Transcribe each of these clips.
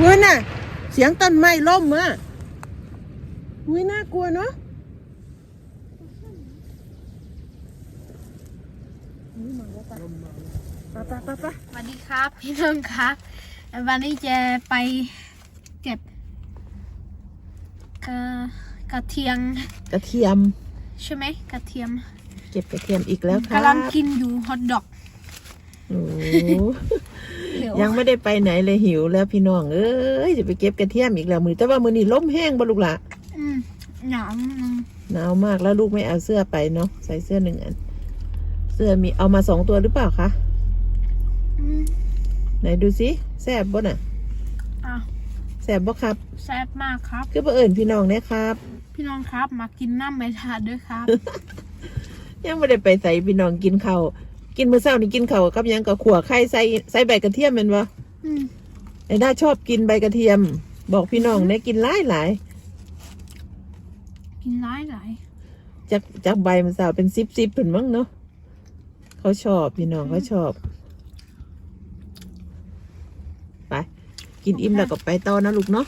เว้ยน่ะ เสียงต้นไม้ล่มอะอุ้ยน่ากลัวเนาะอุ๊ยมาแล้วปะปะปะปะปะสวัสดีครับพี่น้องครับวันนี้จะไปเก็บกระกระเทียมกระเทียม ใช่ไหมกระเทียม เก็บกระเทียมอีกแล้วครับกำลังกินอยู่ฮอทดอก โอ้เดี๋ยวยังไม่ได้ไปไหนเลยหิวแล้วพี่น้อง เอ้ยจะไปเก็บกระเทียมอีกแล้วมือแต่ว่ามือนี่ล้มแห้งบ่ลูกหละอืมหนาวนึงหนาวมากแล้วลูกไม่เอาเสื้อไปเนาะใส่เสื้อหนึ่งอัน เสื้อมีเอามาสองตัวหรือเปล่าคะอืมไหนดูสิแซ่บบ่น่ะอะแซ่บบ่ครับแซ่บมากครับ คือบ่เอิญพี่น้องเนี่ยครับ พี่น้องครับมากินน้ำไม่ทานด้วยครับ ยังไม่ได้ไปใส่พี่น้องกินข้าว กินมื้อเช้านี่กินข้าวกับหยังกับขัวไข่ใส่ใส่ใบกระเทียมแมันบ่อืมไอ้ด้าชอบกินใบกระเทียม บอกพี่น้องเนี่ยกินหลายหลายกินร้ายหลายๆจากจากใบมันสาวเป็นซิบซิบเป็นมั้งเนาะเขาชอบพี่น้องเขาชอบไปกินอิ่มแล้วก็ไปต่อนะลูกเนาะ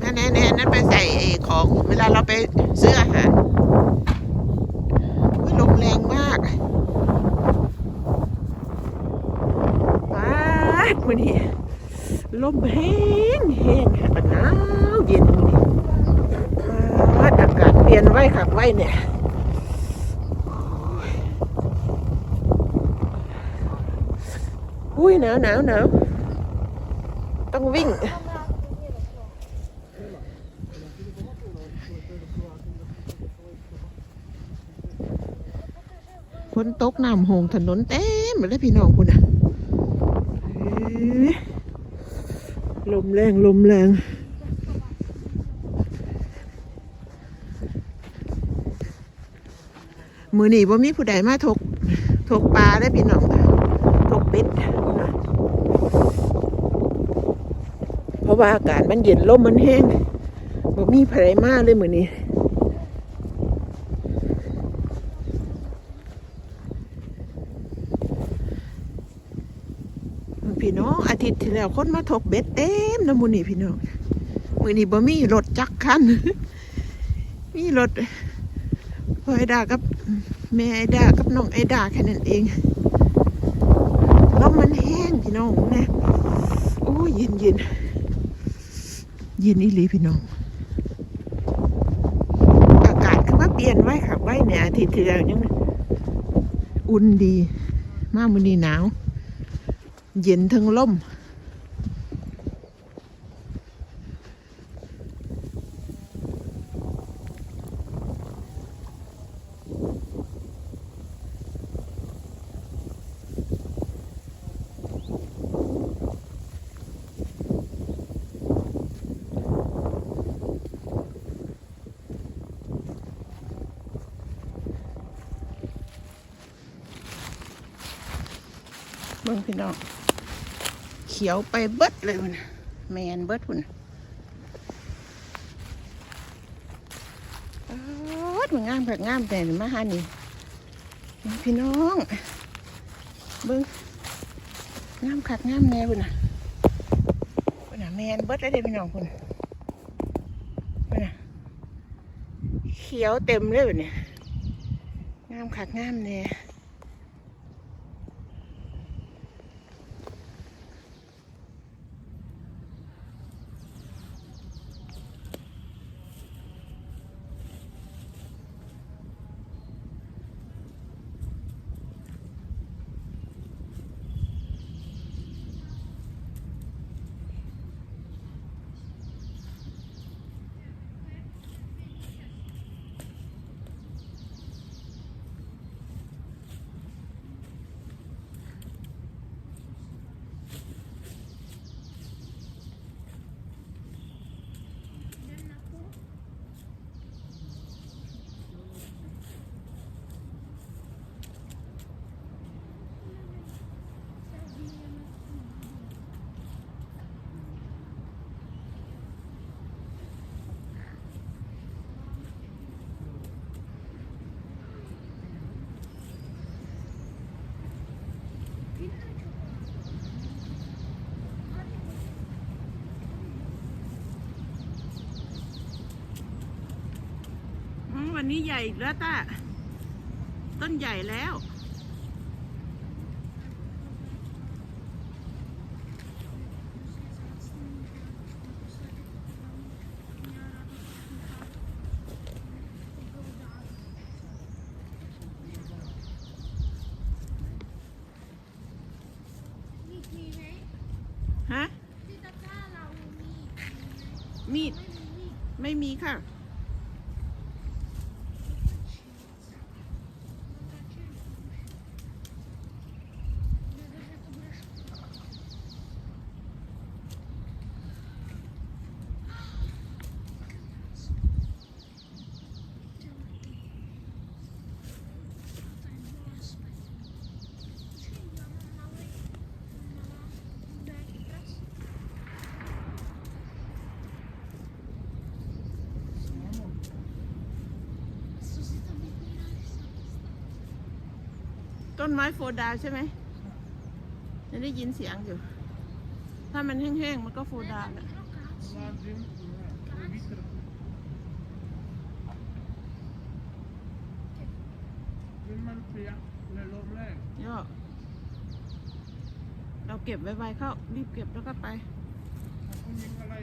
นั่นแน่ๆนั่นไปใส่ไอ้ของเวลาเราไปซื้ออาหารอุ๊ยลมแรงมากว้าด มันนี่ลมแห้งแห้งค่ะหนาวเย็นมันนี่ว้าอากาศเปลี่ยนไว้ขับไว้เนี่ยอุ้ยหนาวหนาวหนาวต้องวิ่งฝนตกน้ำหงถนนเต็มหมดเลยพี่น้องคุณอะ ลมแรงลมแรงมือหนีบ่มีผู้ใดมาถกถกปลาได้พี่น้องถกเป็ดเพราะว่าอากาศมันเย็นลมมันแห้งบ่มีผู้ใดมาเลยมือนี้ พี่น้ อาทิตย์ที่แล้วคนมาถกเบ็ดเต็มนะมูนี่พี่น้องมือนี้บ่มีรถจักรคันมีรถพ่อไอดากับแม่ไอดากับน้องไอดาแค่นั้นเองลมมันแห้งพี่น้องนะโอ้ยเย็นเย็นเย็นอีหลีพี่น้อง อากาศคือว่าเปลี่ยนไว้ค่ะไว้เนี่ยอาทิตย์ที่แล้วยังอุ่นดี มากมือนี้หนาว เย็นทั้งล่ ขียวไปเบิดเลยพุ่นแมนเบิดพุ่นน่ะอ๊าดมันงามแบบงามแต่มาหานี่มพี่น้อง เบิ่งงามคักงามแน่พุ่นะพุ่นะแมนเบิดเลยเด้พี่น้องพุ่นพุ่นะเขียวเต็มเลยพุ่นเนี่ยงามคักงามแน่ นี้ใหญ่อีกแล้วต้าต้นใหญ่แล้ว มีมีไหมฮะ ที่ตะกร้าเรามีมีดไม่มีมีด ไม่มีค่ะ ต้นไม้โฟดาใช่ไหมจะได้ยินเสียงอยู่ ถ้ามันแห้งๆ มันก็โฟดาแหละ Ladim, Vitra. Vill man fria eller låg läge? ย่อเราเก็บไวๆเข้า รีบเก็บแล้วก็ไป Ako yung kalay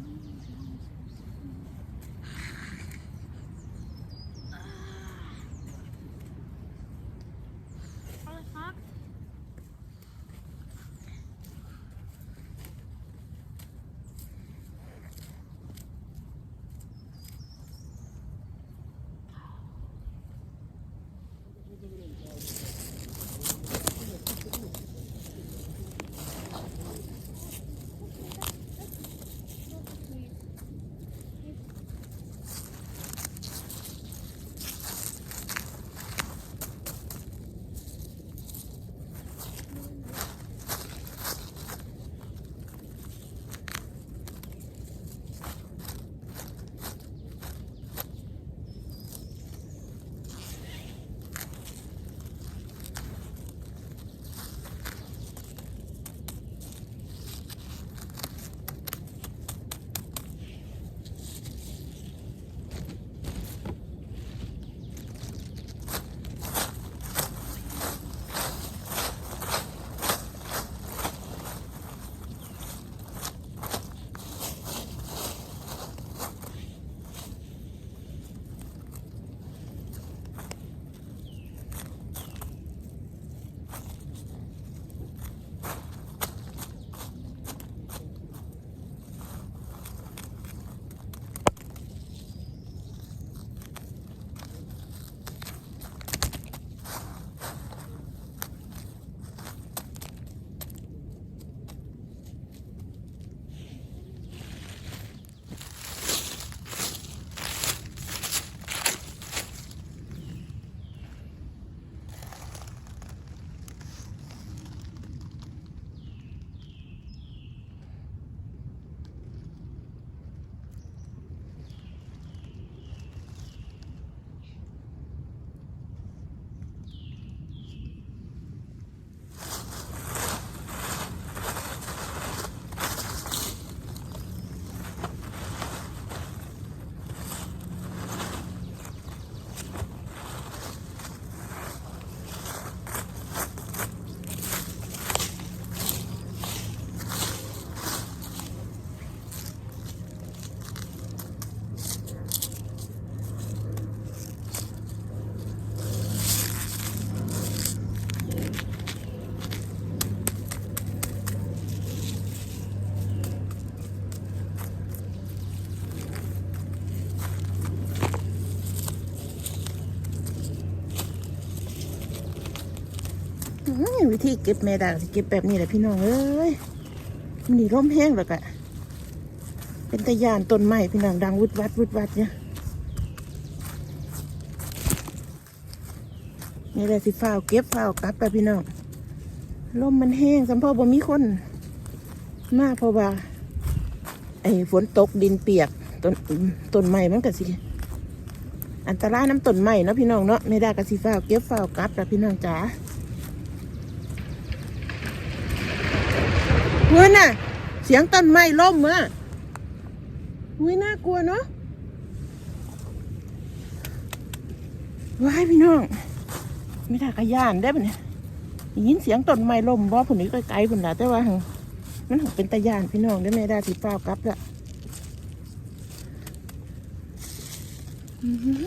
วิธีเก็บแม่ดาสิเก็บแบบนี้แหละพี่น้องเอ้ยมันนี่ร่มแห้งแล้วกะเป็นตะยานต้นไม้พี่น้องดังวุดวัดวุดวัดเนี่ยนี่แหละสิฝ้าเก็บฝ้ากลับไปพี่น้องลมมันแห้งสัมพ่อบ่มีคนมากเพราะว่าไอ้ฝนตกดินเปียกต้นต้นไม้มันก็สิอันตรายน้ำต้นไม้เนาะพี่น้องเนาะไม่ได้กระสิฝ้าเก็บฝ้ากลับแล้วพี่น้องจ๋า เว้ยน่ะ เสียงต้นไม้ล่มอะอุ้ยน่ากลัวเนาะว้ายพี่น้อง ไม่ได้กระยานได้ปะเนี่ยได้ยินเสียงต้นไม้ล่มบ่ผุนนี้ไกลๆผุนละแต่ว่าหั่นมันหักเป็นตะยานพี่น้องได้ไม่ได้สิฝ้ากลับละอือหือ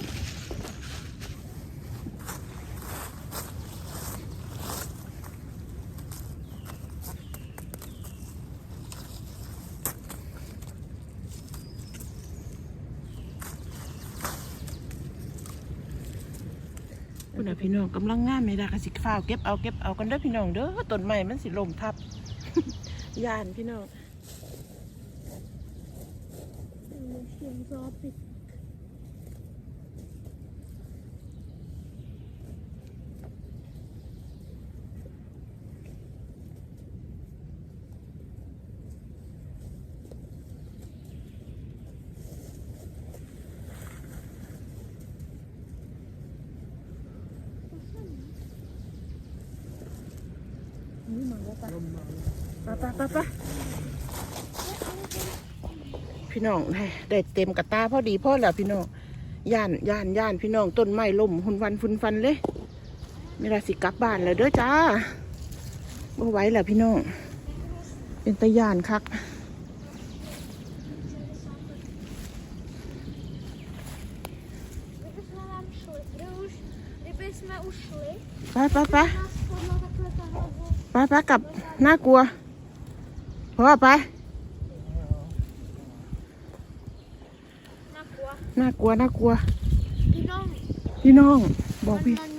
คุณน่ะพี่น้อง กำลังงามไม่ได้กระสิฟ้าวเก็บเอาเก็บเอากันเด้อพี่น้องเด้อต้นไม้มันสิลมทับ ยานพี่น้อง เสียงซอปิด นี่มาแล้วปะ ลมมา ปะปะปะปะ พี่น้องได้เต็มกระตาพอดีพ่อแล้วพี่น้องย่านย่านย่านพี่น้องต้นไม้ล่มหุนวันฟุนฟันเลยไม่ได้สิกลับบ้านแล้วเด้อจ้าบ่ไหวแล้วพี่น้องเป็นตะย่านคักไปไปไปไปไปกลับน่ากลัวพ่อไป น่ากลัว น่ากลัวน่ากลัว พี่น้องพี่น้องบอกมันพี่มัน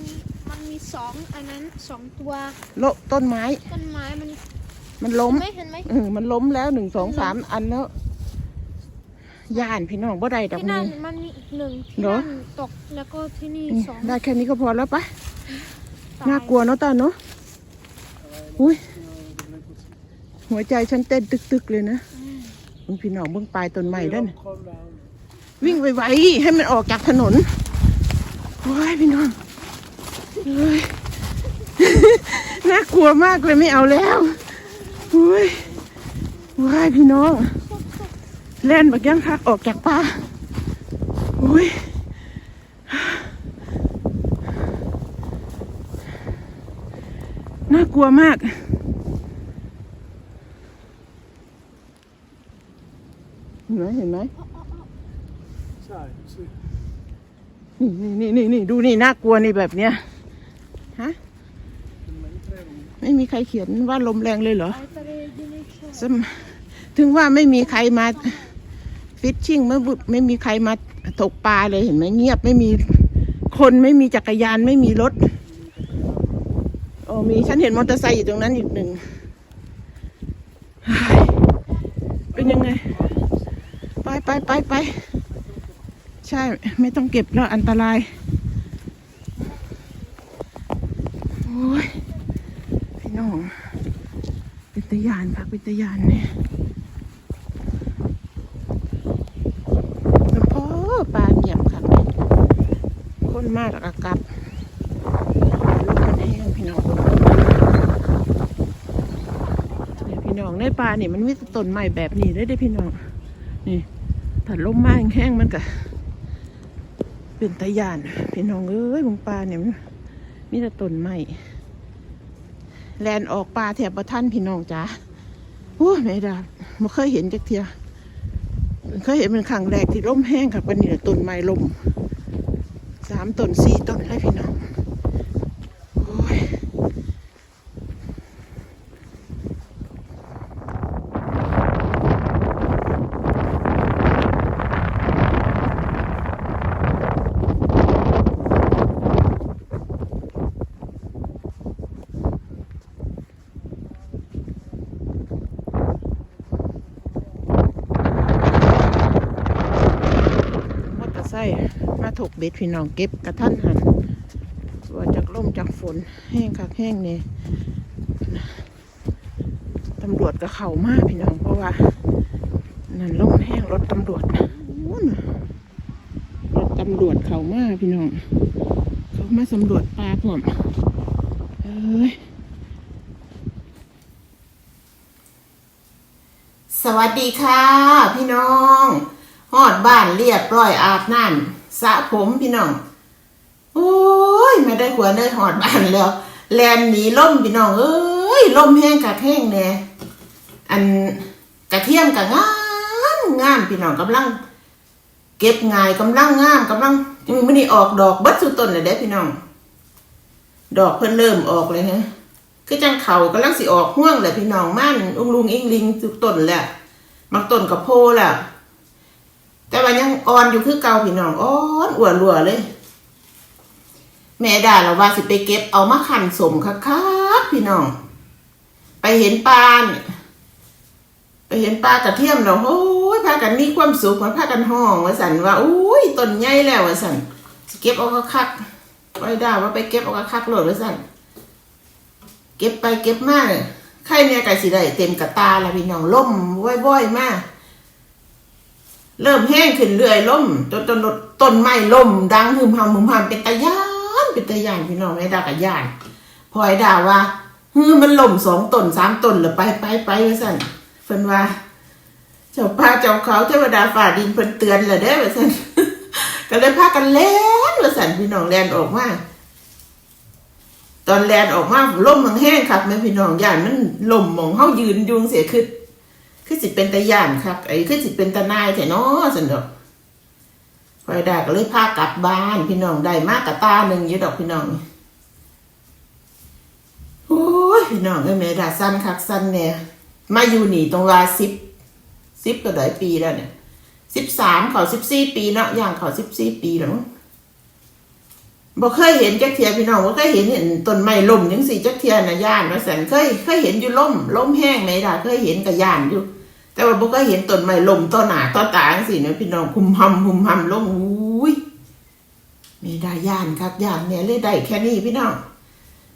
มันมีสองอันนั้นสองตัวโละต้นไม้ ต้นไม้มันมันล้มไม่เห็นไหมเออมันล้มแล้วหนึ่งสองสามอันแล้วย่านพี่น้องบ่ได้ดอกที่นั่นี้ นมันมีอีกหนึ่งที่เหรอ นั่นตกแล้วก็ที่นี่นี่สองได้แค่นี้ก็พอแล้วปะตายน่ากลัวเนาะตาเนาะอุ้ยหัวใจฉันเต้นตึกๆเลยนะอืมมึงพี่น้องเบิ่งปลายต้นไม้เด้น Calm down. วิ่งไวๆให้มันออกจากถนนโอ้ยพี่น้องเฮ้ยน่ากลัวมากเลยไม่เอาแล้วอุ้ยว้ายพี่น้องเล่นบักยังคักออกจากป่าอุ้ยน่ากลัวมากเห็นไหมเห็นไหม นี่นี่นี่นี่ดูนี่น่ากลัวนี่แบบเนี้ยฮะไม่มีใครเขียนว่าลมแรงเลยเหรอซึ่งถึงว่าไม่มีใครมาฟิชชิ่งไม่บุไม่มีใครมาตกปลาเลยเห็นไหมเงียบไม่มีคนไม่มีจักรยานไม่มีรถโอ้มีฉันเห็นมอเตอร์ไซค์อยู่ตรงนั้นอีกหนึ่งเป็นยังไง ไปไปไปไป ใช่ไม่ต้องเก็บแล้วอันตราย โอ้ย พี่น้องเป็นตยานพักเป็นตยานเนี่ยแล้วพ่อปลาเงียบค่ะคนมากแล้วก็กลับลูกมันแห้งพี่น้องเนี่ยพี่น้องในปลาเนี่ยมันมีต่ต้นใหม่แบบนี้ได้ได้พี่น้อง นี่ถ้าลมมากแห้งมันก็ เป็นตะยานพี่น้องเอ้ยบงปลาเนี่ยมีแต่ต้นใหม่แลนออกปลาแถบประท่านพี่น้องจ้าโอ้แม่ดาไม่เคยเห็นจักเทียเคยเห็นเป็นครั้งแรกที่ร่มแห้งค่ะเป็นนี่ต้นไม้ลมสามต้นสี่ต้นให้พี่น้องโอ้ย มาถก เบ็ดพี่น้องเก็บกระทันหันว่าจากลมจากฝนแห้งคักแห้งเนี่ยตำรวจก็เข้ามากพี่น้องเพราะว่า นั่นลมแห้งรถตำรวจรถตำรวจเข้ามากพี่น้องเขามาสำรวจปลาผมเอ้ยสวัสดีค่ะ พี่น้อง หอดบ้านเรียบร้อยอาบน้ำ สระผมพี่น้อง โอ้ยไม่ได้หัวเนยหอดบ้านแล้ว แลนหนีล่มพี่น้อง เอ้ยล่มแห้งกะแห้งแน่อันกระเทียมกะงามงามพี่น้องกำลัง เก็บง่ายกำลังงามกำลังยังไม่ได้ออกดอกบัดสุดต้นเลยเด้พี่น้อง ดอกเพิ่นเริ่มออกเลยฮะคือจังเขากำลังสิออกห่วงแหละพี่น้องม่านอุ้งลุงอิงลิงทุกต้นแหละบางต้นกับโพแหละ แต่ว่ายังอ่อนอยู่คือเก่าพี่น้องอ่อนอ้วนรัวเลย แม่ด่าเราว่าสิไปเก็บเอามาขันสมคักๆพี่น้อง ไปเห็นปลาเนี่ยไปเห็นปลากระเทียมเราโอ้ยพากันมีความสุขมันพากันห้องว่าสันว่าอุ้ยต้นใหญ่แล้วว่าสันสิเก็บเอาคักไว้ด่าว่าไปเก็บเอาคักโหลดว่าสันเก็บไปเก็บมาเลยไข่เนี่ยไก่สีได้เต็มกระตาแล้วพี่น้องล่มว่อยๆมาก เริ่มแห้งขึ้นเรื่อยล่มจนจนต้นไม้ล่ม ดังหึมหำหึมหำเป็นตะยานเป็นตะยานพี่น้องไอ้ดากะยานพอไอ้ดาว่าฮือมันล่มสองต้นสามต้นแล้วไปไปไปว่าสั่นเพิ่นว่า เจ้าป่าเจ้าเขาเทวดาฝ่าดินเพิ่นเตือนแล้วเด้อว่าสั่นก็เลยพากันแล่นว่าสั่นพี่น้องแล่นออกมาตอนแลนออกมาล่มมันแห้งครับแม่พี่น้องย่านมันล่มมองเฮายืนยุงเสียคือ คือสิเป็นตาย่านครับไอ้คือสิเป็นตานายแต่เนาะสันดอกพอยได้ก็เลยพากลับบ้านพี่น้องได้มากกะตาหนึ่งอยู่ดอกพี่น้องโอ้ยพี่น้องเอ้ยแม่ดาสั้นคักสั้นเนี่ยมาอยู่หนีตรงวาสิบสิบก็หลายปีแล้วเนี่ยสิบสามเขาสิบสี่ปีเนาะย่างเขาสิบสี่ปีแล้วมั้งบ่เคยเห็นจักเทียพี่น้องบ่เคยเห็นเห็นต้นไม้ล่มจังสี่จักเทียนะย่านว่าซั่นเคยเคยเห็นอยู่ล่มล่มแห้งไหมล่ะเคยเห็นกับย่านอยู่ แต่ว่าบ่เคยเห็นต้นไม้ลมต้นหนาต้นตาจังสี่นะพี่น้องคุมหำคุมหำลงอุ้ยไม่ได้ย่านครับย่านเนี่ยเลยได้แค่นี้พี่น้อง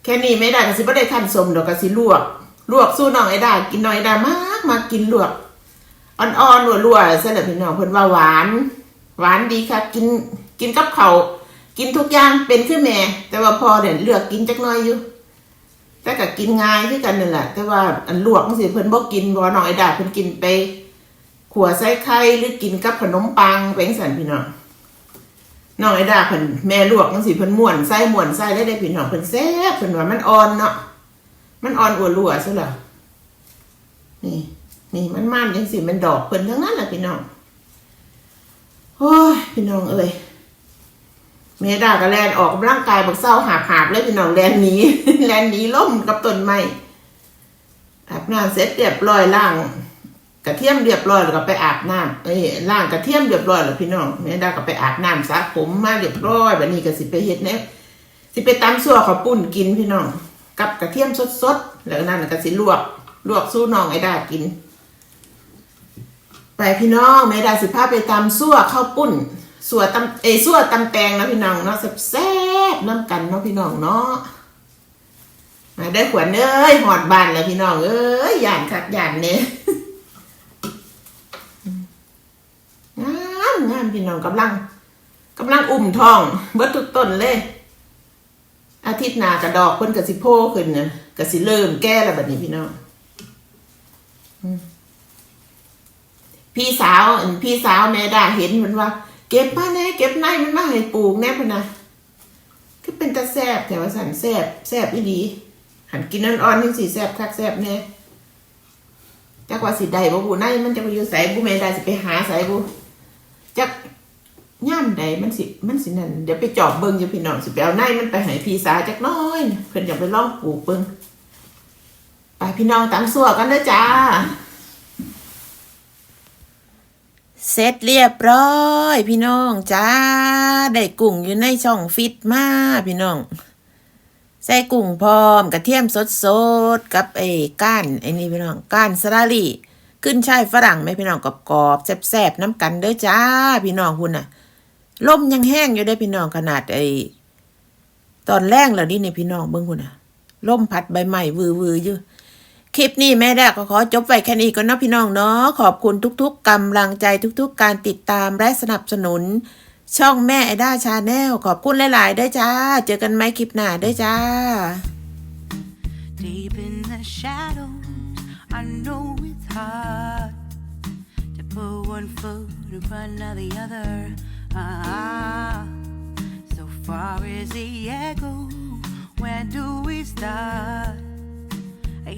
แค่นี้ไม่ได้ก็สิบ่ได้คันสมดอกก็สิลวก ลวกสู้น้องไอ้ได้กินน้อยไอ้ได้มากมากินลวกอ่อนๆรัวๆซะแหละพี่น้องเพิ่นว่าหวาน หวานดีครับ กินกินกับเขากินทุกอย่างเป็นคือแม่ แต่ว่าพอเนี่ยเลือกกินจักน้อยอยู่ แต่ก็กินง่ายคือกันนั่นแหละ แต่ว่าอันลวกจังซี่เพิ่นบ่กินบ่น้องไอดาเพิ่นกินไปขัวใส่ไข่หรือกินกับขนมปังไปจังซั่นพี่น้องน้องไอ้ดาเพิ่นแม่ลวกจังซี่เพิ่นม่วนใส่ม่วนใส่ได้ได้พี่น้องเพิ่นแซ่บเพิ่นว่ามันอ่อนเนาะมันอ่อนอัวรัวซะล่ะนี่ นี่มันมันจังซี่มันดอกเพิ่นทั้งนั้นแหละพี่น้องโอ้ยพี่น้องเอ้ย เมดาก็แลนออกกำลังกายบักเศร้าหาบหาบเลยพี่น้องแลนหนีแลนหนีล่มกับต้นไม้อาบน้ำเสร็จเรียบร้อยล่าง กระเทียมเรียบร้อยแล้วก็ไปอาบน้ำเอ้ยล่างกระเทียมเรียบร้อยแล้วพี่น้องเมดาก็ไปอาบน้ำสระผมมาเรียบร้อยแบบนี้ก็สิไปเฮ็ดแนวสิไปตำซั่วข้าวปุ้นกินพี่น้องกับกระเทียมสดๆแล้วนั่นก็สิลวกลวกสู้น้องไอ้ดากิน ไปพี่น้องเมดาสิพาไปตำซั่วข้าวปุ้น สัวตำเอสัวตำแตงนะพี่น้องเนาะแซ่บๆน้ำกันเนาะพี่น้องเนาะมาได้ขวัญเอ้ยหอดบานแล้วพี่น้องเอ้ยย่านคักหย่านเนี่ยงามงามพี่น้องกำลังกำลังอุ่มทอง เบิดทุกต้นเลย อาทิตย์หน้ากระดอกเพิ่นกระสิโพขึ้นนะกระสิเริ่มแก้แล้วแบบนี้พี่น้องพี่สาวพี่สาวแม่ดาเห็นมันว่า เก็บมาแน่เก็บในมันมาให้ปลูกแน่พนะก็เป็นตาแซบแต่ว่าสันแซบแซบอีดีหันกินอ่อนๆยังสีแซบคักแซบแน่จักว่าสิได้บ่บูในมันจะไปอยู่ใส่บุแม่ได้สิไปหาใส่บุจักย่ามใดมันสิมันสินั่นเดี๋ยวไปจอบเบิ่งอยู่พี่น้องสิไปเอาในมันไปให้พี่สาจักน้อยเพิ่นอยากไปลองปลูกเบิ่งไปพี่น้องตามสัวกันเด้อจ้า เสร็จเรียบร้อย พี่น้องจ้าได้กุ้งอยู่ในช่องฟิตมาพี่น้อง ใส่กุ้งพร้อมกระเทียมสดสดกับไอ้ก้านไอ้นี่พี่น้องก้านสลาลี่ขึ้นช่ายฝรั่งไหมพี่น้องกรอบๆแซ่บๆน้ำกันเด้อจ้า พี่น้องคุณน่ะลมยังแห้งอยู่ได้พี่น้องขนาดไอ้ตอนแรกแล้วนี่นี่พี่น้องเบิ่งพุ่นน่ะลมพัดใบไม้วือวือๆอยู่ คลิปนี้แม่ดกก็ขอจบไว้แค่นี้ก่อนนะพี่น้องเนาะขอบคุณทุกๆกำลังใจทุกๆ การติดตามและสนับสนุน ช่องแม่ไอด้าชาแนลขอบคุณหลายๆด้วยจ้า เจอกันไหมคลิปหน้าด้วยจ้า Deep in the shadows, I know it's hard to put one foot in front of the other. Ah, so far as the echo, where do we start?